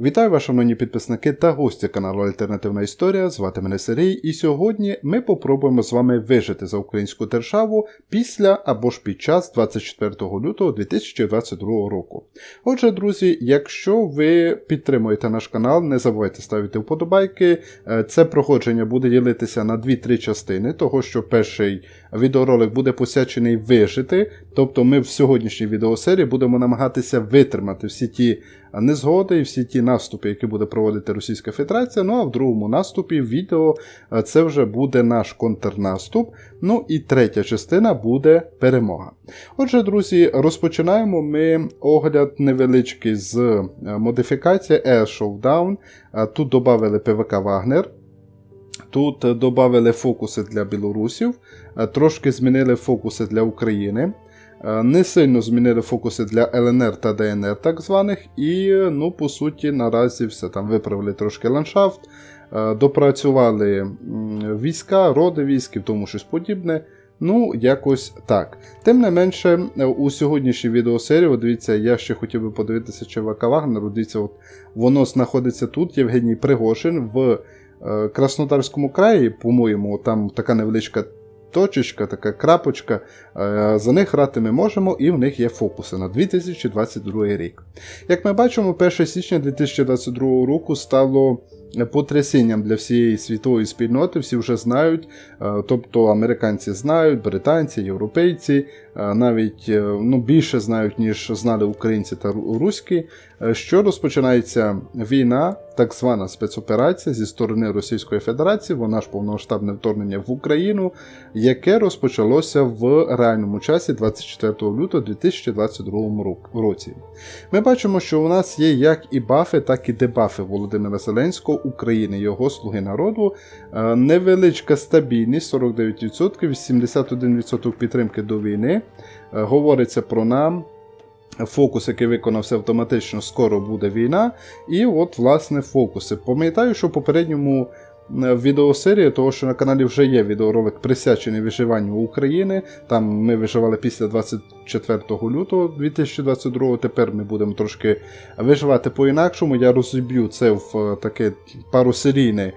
Вітаю вас, шановні підписники та гості каналу Альтернативна Історія. Звати мене Сергій, і сьогодні ми попробуємо з вами вижити за українську державу після або ж під час 24 лютого 2022 року. Отже, друзі, якщо ви підтримуєте наш канал, не забувайте ставити вподобайки. Е, Це проходження буде ділитися на 2-3 частини, того що перший відеоролик буде посвячений вижити. Тобто ми в сьогоднішній відеосерії будемо намагатися витримати всі ті незгоди і всі ті наступи, які буде проводити Російська Федерація. Ну а в другому наступі відео е, це вже буде наш контрнаступ. Ну і третя частина буде перемога. Отже, друзі, розпочинаємо ми огляд невеличкий з е, модифікації Air Showdown. Е, Тут додали ПВК Вагнер. Тут додали фокуси для білорусів, трошки змінили фокуси для України. Е, Не сильно змінили фокуси для ЛНР та ДНР, так званих, і, е, ну, по суті, наразі все там виправили трошки ландшафт, е, допрацювали війська, роди військ і тому щось подібне. Ну, якось так. Тим не менше, у сьогоднішній відеосерії, дивіться, я ще хотів би подивитися ЧВК Вагнеру. Дивіться, от воно знаходиться тут, Євгеній Пригошин в Краснодарському краї, по-моєму, там така невеличка точечка, така крапочка. Е, За них грати ми можемо, і в них є фокуси на 2022 рік. Як ми бачимо, 1 січня 2022 року стало потрясінням для всієї світової спільноти, всі вже знають, е, тобто американці знають, британці, європейці, навіть е, ну, більше знають, ніж знали українці та руські, е, що розпочинається війна, так звана спецоперація зі сторони Російської Федерації, вона ж повномасштабне вторгнення в Україну, яке розпочалося в реальному часі 24 лютого 2022 рок- році. Ми бачимо, що у нас є як і бафи, так і дебафи Володимира Зеленського, України, його слуги народу. Е, Невеличка стабільність 49%, 71% підтримки до війни. Е, Говориться про нам. Фокус, який виконався автоматично, скоро буде війна. І от, власне, фокуси. Пам'ятаю, що в попередньому е, відеосерії, того, що на каналі вже є відеоролик присвячений виживанню України. Там ми виживали після 24 лютого 2022. Тепер ми будемо трошки виживати по-інакшому. Я розіб'ю це в е, таке парусерійне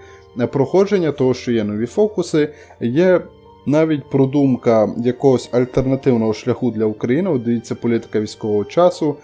проходження, того, що є нові фокуси. Є навіть продумка якогось альтернативного шляху для України, дивіться, політика військового часу,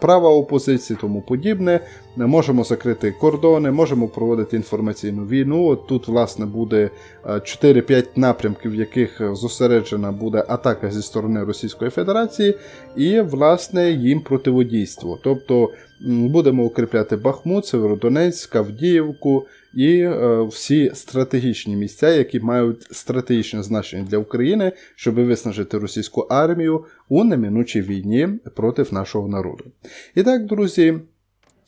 права опозиції, тому подібне. Можемо закрити кордони, можемо проводити інформаційну війну. От тут, власне, буде 4-5 напрямків, в яких зосереджена буде атака зі сторони Російської Федерації, і, власне, їм противодійство. Тобто будемо укріпляти Бахмут, Северодонецьк, Авдіївку і е, всі стратегічні місця, які мають стратегічне значення для України, щоб виснажити російську армію у неминучій війні проти нашого народу. І так, друзі.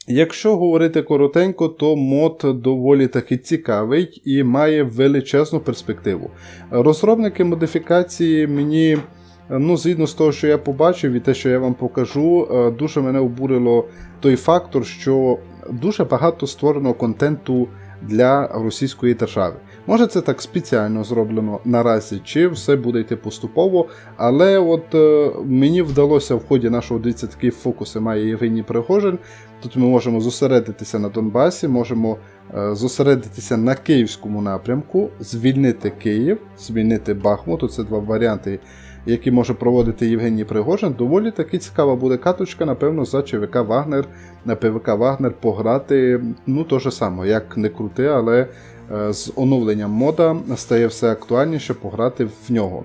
Якщо говорити коротенько, то мод доволі таки цікавий і має величезну перспективу. Розробники модифікації мені, ну, згідно з того, що я побачив і те, що я вам покажу, е, дуже мене обурило той фактор, що дуже багато створено контенту для російської держави. Може, це так спеціально зроблено наразі, чи все буде йти поступово. Але от е, мені вдалося в ході нашого дивіться, такі фокуси має Євгеній Пригожин. Тут ми можемо зосередитися на Донбасі, можемо е, зосередитися на київському напрямку, звільнити Київ, звільнити Бахмут. Це два варіанти, які може проводити Євгеній Пригожин. Доволі таки цікава буде каточка, напевно, за ЧВК Вагнер на ПВК Вагнер пограти. Ну, то же саме, як не крути, але е, з оновленням мода стає все актуальніше пограти в нього.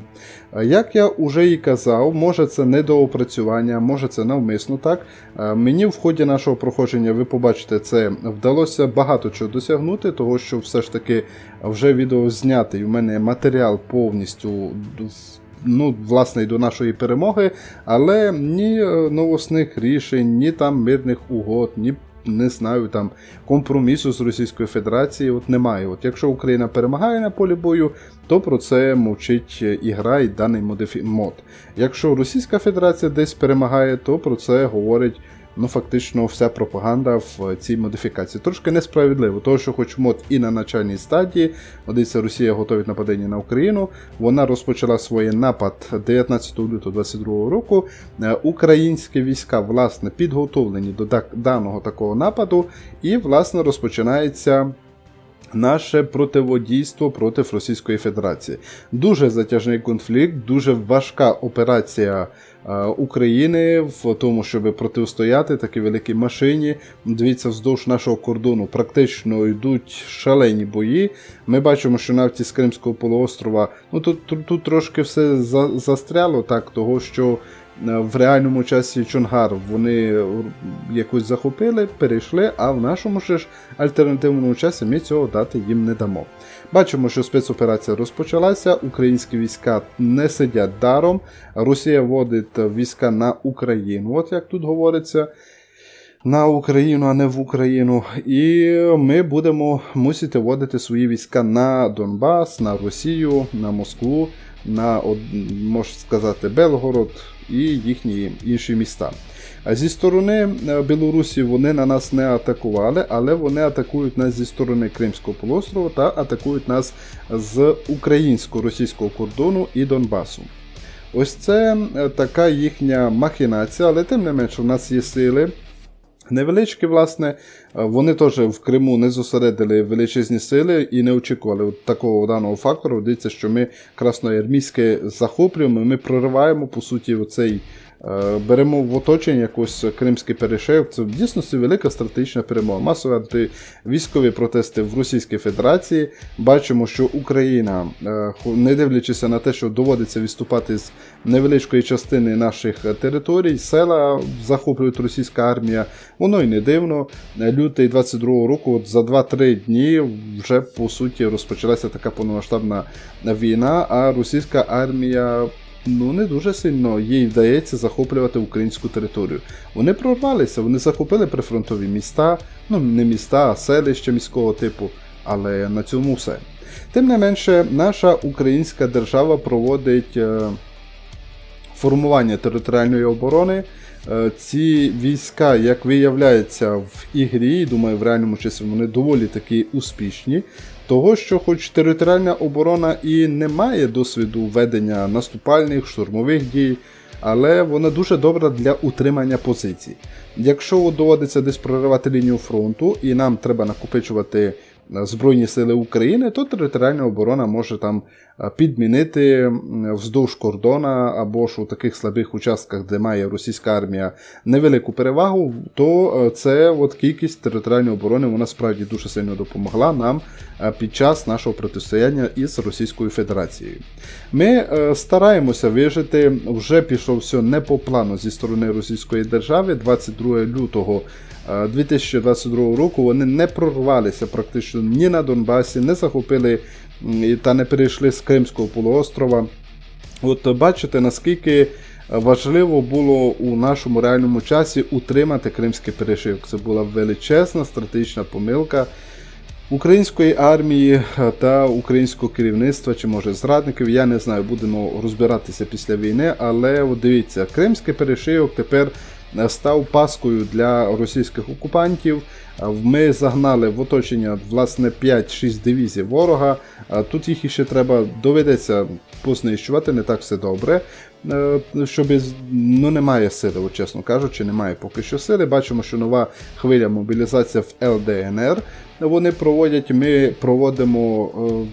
Е, Як я вже і казав, може це недоопрацювання, може це навмисно так. Е, Мені в ході нашого проходження, ви побачите, це вдалося багато чого досягнути, того що все ж таки вже відео знятий. У мене матеріал повністю ну, власне, і до нашої перемоги, але ні е, новосних рішень, ні там мирних угод, ні. Не знаю, там компромісу з Російською Федерацією от немає. От якщо Україна перемагає на полі бою, то про це мовчить і ігра і даний модифі... мод. Якщо Російська Федерація десь перемагає, то про це говорить ну фактично вся пропаганда в цій модифікації. Трошки несправедливо, тому що хоч мод і на начальній стадії, одиться Росія готовить нападення на Україну. Вона розпочала свій напад 19 лютого 2022 року. Е, Українські війська власне підготовлені до даного такого нападу, і власне розпочинається. Наше противодійство проти Російської Федерації. Дуже затяжний конфлікт, дуже важка операція е, України в тому, щоб протистояти такій великій машині. Дивіться, вздовж нашого кордону практично йдуть шалені бої. Ми бачимо, що навіть з Кримського полуострова, ну тут, тут, тут трошки все за, застряло, так, того що в реальному часі Чонгар вони якось захопили, перейшли, а в нашому ж альтернативному часі ми цього дати їм не дамо. Бачимо, що спецоперація розпочалася, українські війська не сидять даром, Росія вводить війська на Україну, от як тут говориться. На Україну, а не в Україну, і ми будемо мусити вводити свої війська на Донбас, на Росію, на Москву, на можна сказати, Белгород і їхні інші міста. А зі сторони е, Білорусі вони на нас не атакували, але вони атакують нас зі сторони Кримського полуострова та атакують нас з українсько-російського кордону і Донбасу. Ось це е, така їхня махінація, але тим не менше, у нас є сили. Невеличкі, власне, е, вони теж в Криму не зосередили величезні сили і не очікували от такого даного фактору. Дивіться, що ми красноармійське захоплюємо, ми прориваємо, по суті, оцей. Е, Беремо в оточення якось кримський перешив. Це в дійсності велика стратегічна перемога. Масові антивійськові протести в Російській Федерації. Бачимо, що Україна, е, не дивлячись на те, що доводиться відступати з невеличкої частини наших е, територій, села захоплюють російська армія. Воно й не дивно. Лютий 22-го року, от за 2-3 дні вже по суті розпочалася така повномасштабна війна, а російська армія. Ну, не дуже сильно їй вдається захоплювати українську територію. Вони прорвалися, вони захопили прифронтові міста, ну не міста, а селища міського типу, але на цьому все. Тим не менше, наша українська держава проводить е, формування територіальної оборони. Е, Ці війська, як виявляється, в ігрі, думаю, в реальному часі вони доволі таки успішні. Того, що хоч територіальна оборона і не має досвіду ведення наступальних штурмових дій, але вона дуже добра для утримання позицій. Якщо доводиться десь проривати лінію фронту і нам треба накопичувати Збройні сили України, то територіальна оборона може там підмінити вздовж кордона або ж у таких слабих участках, де має російська армія невелику перевагу, то е, це от кількість територіальної оборони вона справді дуже сильно допомогла нам е, під час нашого протистояння із Російською Федерацією. Ми е, стараємося вижити, вже пішов все не по плану зі сторони Російської держави 22 лютого. Е, 2022 року вони не прорвалися практично ні на Донбасі, не захопили та не перейшли з Кримського полуострова. От бачите, наскільки важливо було у нашому реальному часі утримати Кримський перешив. Це була величезна стратегічна помилка української армії та українського керівництва, чи може зрадників. Я не знаю, будемо розбиратися після війни, але от дивіться, Кримський перешийок тепер став паскою для російських окупантів. Е, Ми загнали в оточення власне 5-6 дивізій ворога. а Тут їх іще треба доведеться познищувати, не так все добре. Е, Щоб ну немає сили, от, чесно кажучи, немає поки що сили. Бачимо, що нова хвиля мобілізації в ЛДНР. Вони проводять. Ми проводимо е,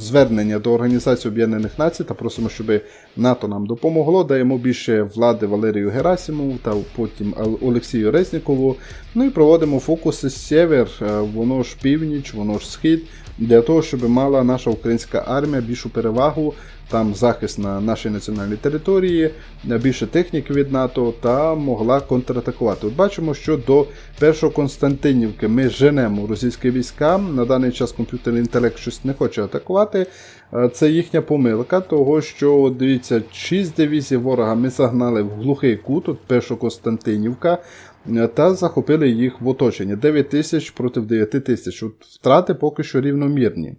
звернення до Організації Об'єднаних Націй та просимо, щоб НАТО нам допомогло. Даємо більше влади Валерію Герасимову та потім Олексію Резнікову. Ну і проводимо фокуси з север, е, воно ж північ, воно ж схід, для того, щоб мала наша українська армія більшу перевагу. Там захист на нашій національній території, е, більше техніки від НАТО та могла контратакувати. От бачимо, що до першого Константинівки ми женемо російські війська. На даний час комп'ютерний інтелект щось не хоче атакувати. Е, Це їхня помилка, того що дивіться, 6 дивізій ворога ми загнали в глухий кут, от перша Константинівка, е, та захопили їх в оточення. 9 тисяч проти 9 тисяч. Втрати поки що рівномірні.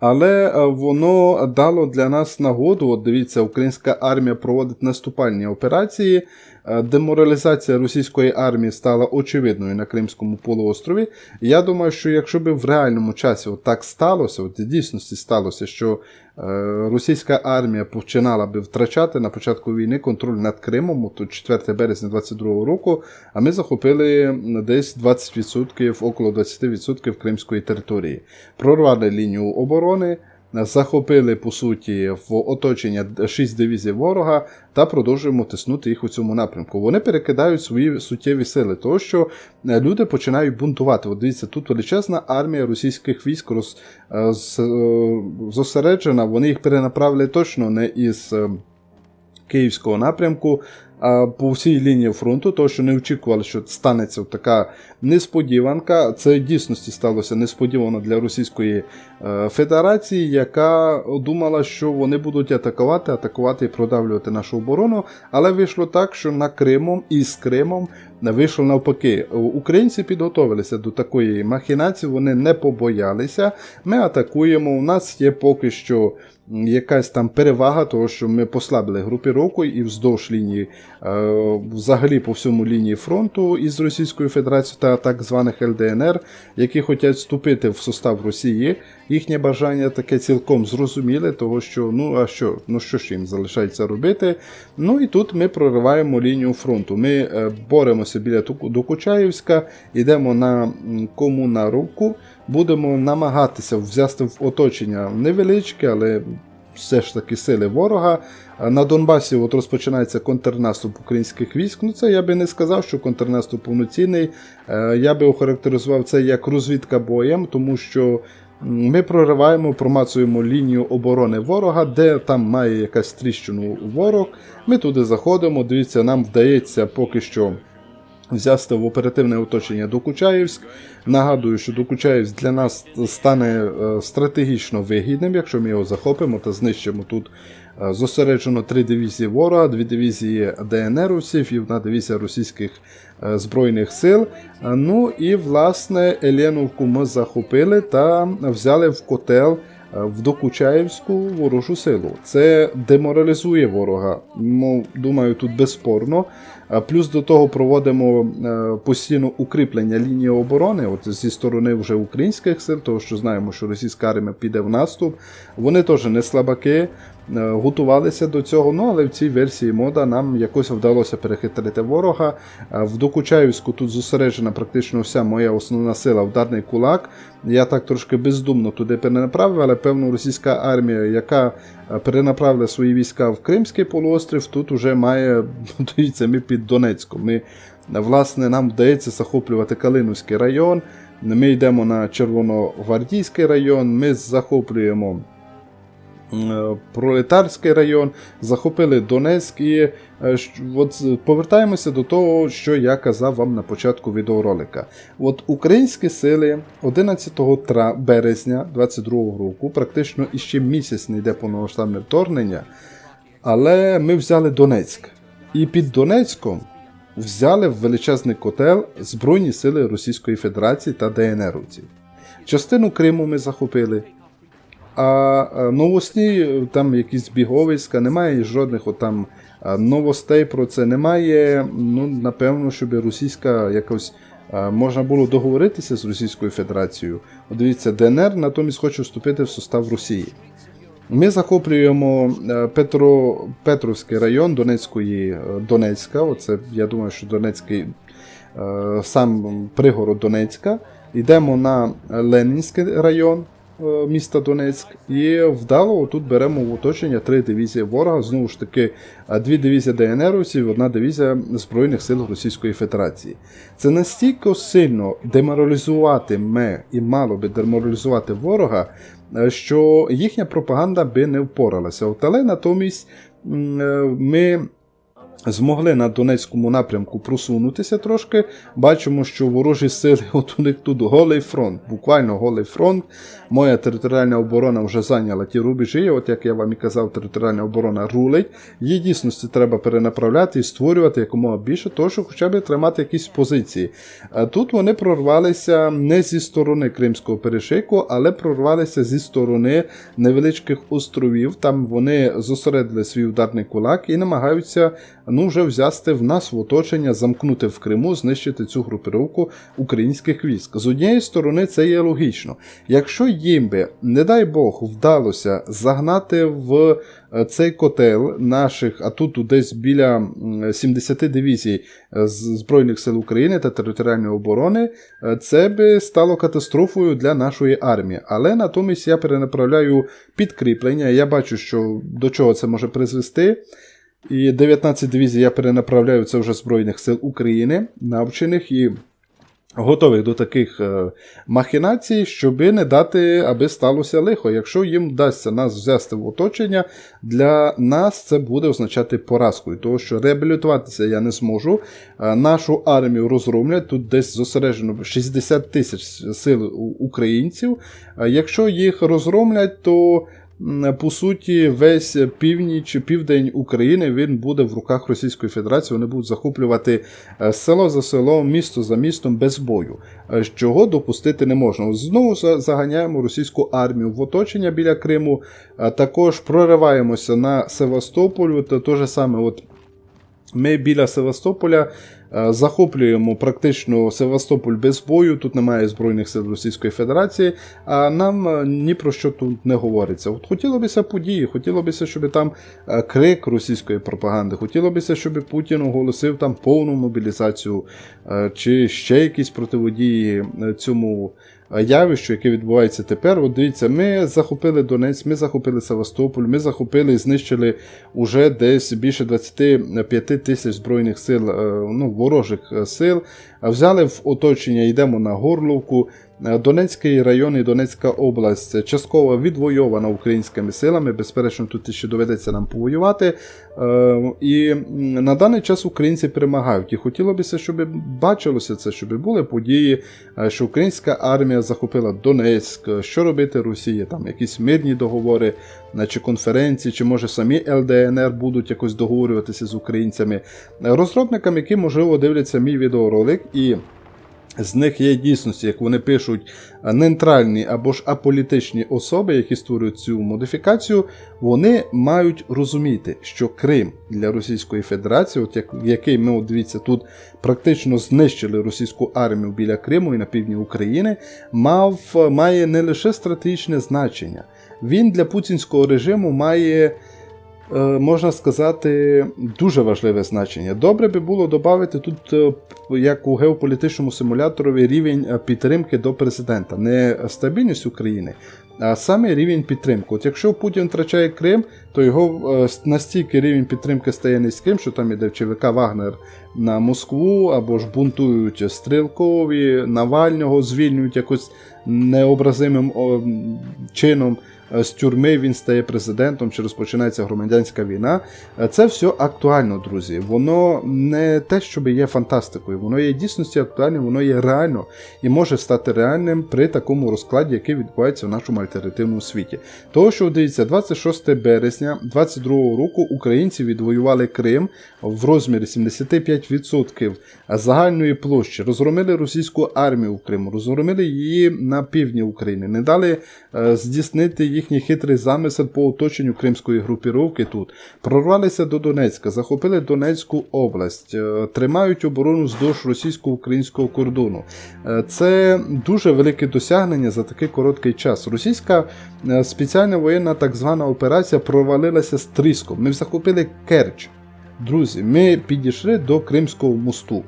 Але е, воно дало для нас нагоду. От дивіться, українська армія проводить наступальні операції. Е, деморалізація російської армії стала очевидною на Кримському полуострові. Я думаю, що якщо б в реальному часі от так сталося, от в дійсності сталося, що е, російська армія починала би втрачати на початку війни контроль над Кримом, то 4 березня 22 року, а ми захопили десь 20%, около 20% кримської території. Прорвали лінію оборони. Захопили по суті в оточення 6 дивізій ворога та продовжуємо тиснути їх у цьому напрямку. Вони перекидають свої суттєві сили, тому що е, люди починають бунтувати. От дивіться, тут величезна армія російських військ роз, е, е, зосереджена. Вони їх перенаправили точно не із київського напрямку. По всій лінії фронту, тому що не очікували, що станеться така несподіванка. Це в дійсності сталося несподівано для Російської е, Федерації, яка думала, що вони будуть атакувати, атакувати і продавлювати нашу оборону. Але вийшло так, що на Кримом і з Кримом вийшло навпаки. Українці підготовилися до такої махінації, вони не побоялися. Ми атакуємо. У нас є поки що якась там перевага, того, що ми послабили групіровку і вздовж лінії, е, взагалі по всьому лінії фронту із Російською Федерацією та так званих ЛДНР, які хочуть вступити в состав Росії. Їхнє бажання таке цілком зрозуміле, того що ну а що, ну що ж їм залишається робити. Ну і тут ми прориваємо лінію фронту. Ми е, боремося біля Докучаївська, йдемо на м, Комунаровку, будемо намагатися взяти в оточення невеличке, але все ж таки сили ворога. На Донбасі от розпочинається контрнаступ українських військ. Ну це я би не сказав, що контрнаступ повноцінний. Е, Я би охарактеризував це як розвідка боєм, тому що ми прориваємо, промацуємо лінію оборони ворога, де там має якась тріщину ворог. Ми туди заходимо. Дивіться, нам вдається поки що. Взяти в оперативне оточення Докучаївськ. Нагадую, що Докучаївськ для нас стане е, стратегічно вигідним, якщо ми його захопимо та знищимо тут. е, Зосереджено три дивізії ворога, дві дивізії ДНРовців і одна дивізія російських збройних сил. Е, Ну і власне Еленовку ми захопили та взяли в котел е, в Докучаївську ворожу силу. Це деморалізує ворога. Думаю, тут безспорно. Плюс до того проводимо е, постійно укріплення лінії оборони от зі сторони вже українських сил, тому що знаємо, що російська армія піде в наступ. Вони теж не слабаки, е, готувалися до цього. Ну але в цій версії мода нам якось вдалося перехитрити ворога. Е, В Докучаївську тут зосереджена практично вся моя основна сила, ударний кулак. Я так трошки бездумно туди перенаправив, але певно російська армія, яка е, перенаправила свої війська в Кримський полуострів, тут уже має, дивіться, ми під Донецьком. Ми, е, власне, нам вдається захоплювати Калиновський район. Ми йдемо на Червоногвардійський район, ми захоплюємо е, Пролетарський район, захопили Донецьк і е, от повертаємося до того, що я казав вам на початку відеоролика. От українські сили 11 тра- березня 22 року, практично іще місяць не йде повномасштабне вторгнення, але ми взяли Донецьк. І під Донецьком взяли в величезний котел Збройні сили Російської Федерації та ДНРовців. Частину Криму ми захопили, а е, новосні е, там якісь біговиська, немає жодних отам е, новостей про це. Немає. Ну, напевно, щоб російська якось е, можна було договоритися з Російською Федерацією. Дивіться, ДНР натомість хоче вступити в состав Росії. Ми захоплюємо Петро, Петровський район Донецької Донецька. Оце я думаю, що Донецький сам пригород Донецька. Йдемо на Ленінський район міста Донецьк і вдало тут беремо в оточення три дивізії ворога. Знову ж таки, е, дві дивізії ДНРовців, одна дивізія Збройних сил Російської Федерації. Це настільки сильно деморалізуватиме і мало би деморалізувати ворога, е, що їхня пропаганда би не впоралася. От, Але натомість е, ми змогли на Донецькому напрямку просунутися трошки. Бачимо, що ворожі сили, от у них тут голий фронт, буквально голий фронт. Моя територіальна оборона вже зайняла ті рубежі. От як я вам і казав, територіальна оборона рулить. Її дійсності треба перенаправляти і створювати якомога більше, того, що хоча б тримати якісь позиції. А Тут вони прорвалися не зі сторони Кримського перешийку, але прорвалися зі сторони невеличких островів. Там вони зосередили свій ударний кулак і намагаються ну вже взяти в нас в оточення, замкнути в Криму, знищити цю групировку українських військ. З однієї сторони, це є логічно. Якщо їм би, не дай Бог, вдалося загнати в е, цей котел наших, а тут десь біля м, 70 дивізій е, Збройних сил України та територіальної оборони, е, це би стало катастрофою для нашої армії. Але натомість я перенаправляю підкріплення. Я бачу, що до чого це може призвести. І 19 дивізій я перенаправляю це вже Збройних сил України, навчених і готових до таких е, махінацій, щоб не дати, аби сталося лихо. Якщо їм вдасться нас взяти в оточення, для нас це буде означати поразкою, тому що реабілітуватися я не зможу. Е, Нашу армію розроблять, тут десь зосереджено 60 тисяч сил українців. Е, Якщо їх розроблять, то по суті, весь північ, південь України він буде в руках Російської Федерації. Вони будуть захоплювати е, село за селом, місто за містом без бою. Е, Чого допустити не можна. Знову заганяємо російську армію в оточення біля Криму. Також прориваємося на Севастополь. Та те ж саме, от ми біля Севастополя захоплюємо практично Севастополь без бою. Тут немає Збройних сил Російської Федерації, а нам е, ні про що тут не говориться. От хотілося б події, хотілося б, щоб там е, крик російської пропаганди, хотілося б, щоб Путін оголосив там повну мобілізацію е, чи ще якісь противодії е, цьому. Е, Явищу, яке відбувається тепер. От дивіться, ми захопили Донець, ми захопили Севастополь, ми захопили і знищили уже десь більше 25 тисяч збройних сил, е, ну, ворожих е, сил. Взяли в оточення, йдемо на Горловку. Донецький район і Донецька область частково відвойована українськими силами. Безперечно, тут ще доведеться нам повоювати. Е, І на даний час українці перемагають. І хотілося б, щоб бачилося це, щоб були події, е, що українська армія захопила Донецьк. Що робити Росії? Там якісь мирні договори, е, чи конференції, чи може самі ЛДНР будуть якось договорюватися з українцями. Розробникам, які можливо дивляться мій відеоролик і. З них є дійсності, як вони пишуть, нейтральні або ж аполітичні особи, які створюють цю модифікацію, вони мають розуміти, що Крим для Російської Федерації, от як, який ми, от дивіться, тут практично знищили російську армію біля Криму і на півдні України, мав, має не лише стратегічне значення, він для путінського режиму має. Е, Можна сказати, дуже важливе значення. Добре би було додати тут, е, як у геополітичному симуляторові, рівень е, підтримки до президента. Не стабільність України, а саме рівень підтримки. От якщо Путін втрачає Крим, то його настільки рівень підтримки стає низьким, що там іде ЧВК Вагнер на Москву, або ж бунтують стрілкові, Навального звільнюють якось необразимим чином. Е, З тюрми він стає президентом, чи розпочинається громадянська війна. Е, Це все актуально, друзі. Воно не те, що є фантастикою, воно є дійсності актуальним, воно є реально і може стати реальним при такому розкладі, який відбувається в нашому альтернативному світі. Того, що дивіться, 26 березня 22 року українці відвоювали Крим в розмірі 75% загальної площі, розгромили російську армію в Криму, розгромили її на півдні України, не дали е, здійснити їхній хитрий замисел по оточенню кримської групіровки тут, прорвалися до Донецька, захопили Донецьку область, е, тримають оборону вздовж російсько-українського кордону. Е, Це дуже велике досягнення за такий короткий час. Російська е, спеціальна воєнна так звана операція провалилася з тріском. Ми захопили Керч. Друзі, ми підійшли до Кримського мосту.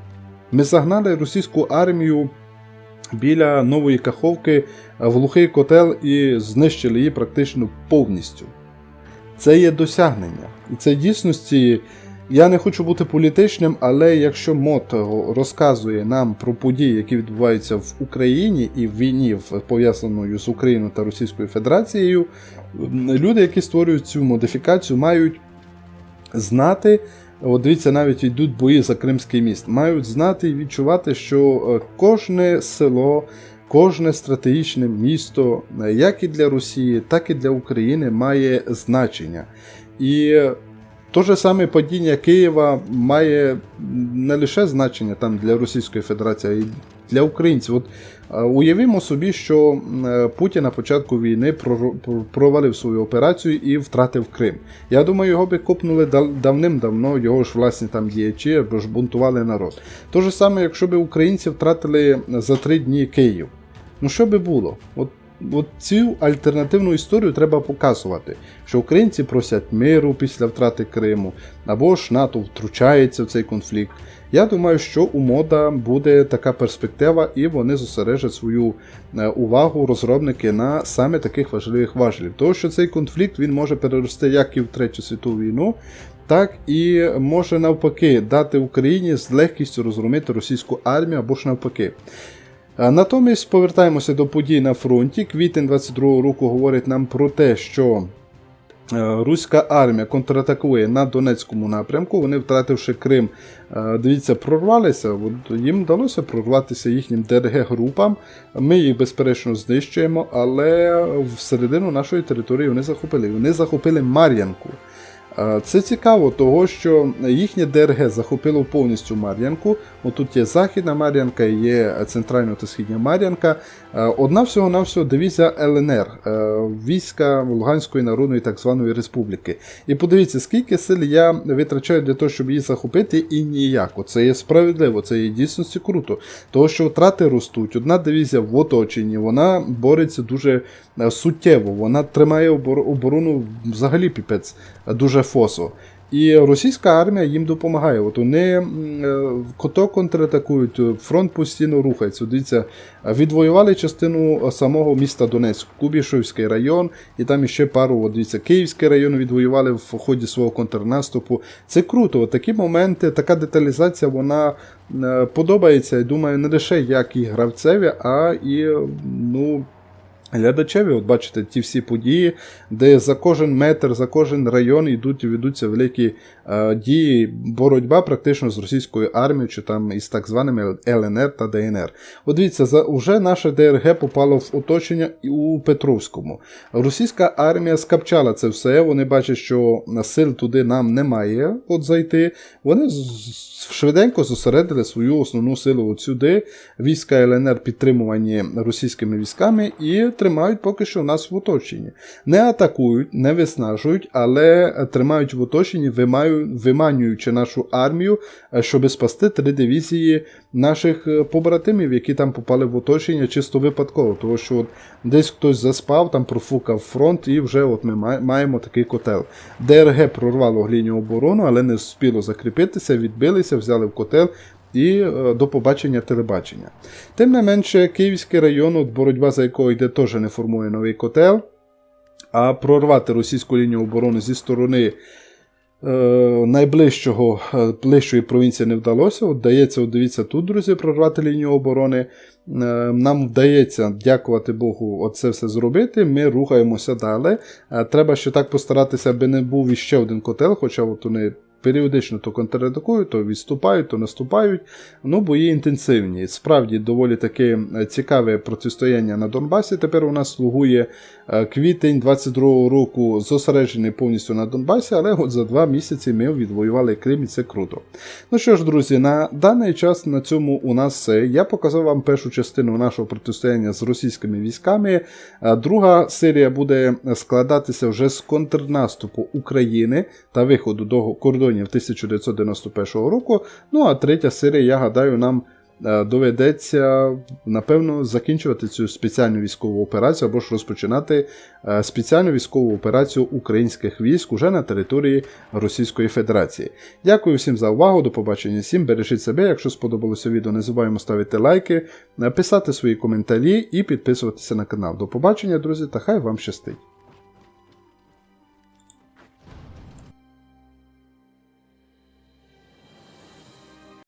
Ми загнали російську армію біля нової Каховки в глухий котел і знищили її практично повністю. Це є досягнення. І це дійсності. Я не хочу бути політичним, але якщо МОТ розказує нам про події, які відбуваються в Україні і в війні пов'язаною з Україною та Російською Федерацією, люди, які створюють цю модифікацію, мають знати. От дивіться, навіть йдуть бої за Кримський міст. Мають знати і відчувати, що е, кожне село, кожне стратегічне місто, е, як і для Росії, так і для України, має значення. І е, то же саме падіння Києва має не лише значення там для Російської Федерації, а й для українців. От е, уявімо собі, що е, Путін на початку війни провалив свою операцію і втратив Крим. Я думаю, його би копнули давним-давно, його ж власні там діячі або ж бунтували народ. То ж саме, якщо б українці втратили за три дні Київ. Ну що би було? От От цю альтернативну історію треба показувати, що українці просять миру після втрати Криму, або ж НАТО втручається в цей конфлікт. Я думаю, що у мода буде така перспектива, і вони зосереджать свою е, увагу розробники на саме таких важливих важелів. Тому що цей конфлікт він може перерости як і в Третю світову війну, так і може навпаки дати Україні з легкістю розгромити російську армію або ж навпаки. Натомість повертаємося до подій на фронті. Квітень 22-го року говорить нам про те, що е, руська армія контратакує на Донецькому напрямку. Вони, втративши Крим, е, дивіться, прорвалися. Їм вдалося прорватися їхнім ДРГ-групам. Ми їх безперечно знищуємо, але всередину нашої території вони захопили. Вони захопили Мар'янку. Це цікаво, того що їхнє ДРГ захопило повністю Мар'янку. Отут є Західна Мар'янка, є центральна та східна Мар'янка. Е, Одна всього-навсього дивізія ЛНР, е, війська Луганської Народної так званої Республіки. І подивіться, скільки сил я витрачаю для того, щоб її захопити, і ніяко. Це є справедливо, це є дійсності круто. Того, що втрати ростуть. Одна дивізія в оточенні, вона бореться дуже е, суттєво, вона тримає оборону взагалі піпець дуже фосо. І російська армія їм допомагає. От вони е, кото контратакують, е, фронт постійно рухається. Дивіться, відвоювали частину е, самого міста Донецьк, Кубішевський район, і там іще пару, от дивіться, Київський район відвоювали в ході свого контрнаступу. Це круто. От такі моменти, така деталізація, вона подобається. Я думаю, не лише як і гравцеві, а і ну. Глядачеві, от бачите, ті всі події, де за кожен метр, за кожен район йдуть ведуться великі дії, боротьба практично з російською армією чи там із так званими ЛНР та ДНР. От дивіться, за, вже наше ДРГ попало в оточення у Петровському. Російська армія скапчала це все. Вони бачать, що сил туди нам немає от зайти. Вони швиденько зосередили свою основну силу от сюди. Війська ЛНР підтримувані російськими військами і тримають поки що нас в оточенні. Не атакують, не виснажують, але тримають в оточенні, вимаю- виманюючи нашу армію, е, щоб спасти три дивізії наших е, побратимів, які там попали в оточення чисто випадково. Тому що от десь хтось заспав, там профукав фронт, і вже от ми маємо такий котел. ДРГ прорвало лінію оборону, але не встигло закріпитися, відбилися, взяли в котел. І е, до побачення телебачення. Тим не менше, Київський район, от боротьба за якого йде, теж не формує новий котел. А прорвати російську лінію оборони зі сторони найближчого е, ближчої провінції не вдалося. Вдається, дивіться, тут, друзі, прорвати лінію оборони. Е, нам вдається, дякувати Богу, оце все зробити. Ми рухаємося далі. Е, треба ще так постаратися, аби не був іще один котел, хоча от вони. Періодично то контратакують, то відступають, то наступають. Ну, бої інтенсивні. Справді доволі таке цікаве протистояння на Донбасі. Тепер у нас слугує е, квітень 22-го року зосереджений повністю на Донбасі, але от за два місяці ми відвоювали Крим і це круто. Ну що ж, друзі, на даний час на цьому у нас все. Я показав вам першу частину нашого протистояння з російськими військами. Е, Друга серія буде складатися вже з контрнаступу України та виходу до кордонів 1991 року. Ну а третя серія, я гадаю, нам е, доведеться напевно закінчувати цю спеціальну військову операцію або ж розпочинати е, спеціальну військову операцію українських військ уже на території Російської Федерації. Дякую всім за увагу. До побачення всім. Бережіть себе. Якщо сподобалося відео, не забуваємо ставити лайки, е, писати свої коментарі і підписуватися на канал. До побачення, друзі, та хай вам щастить!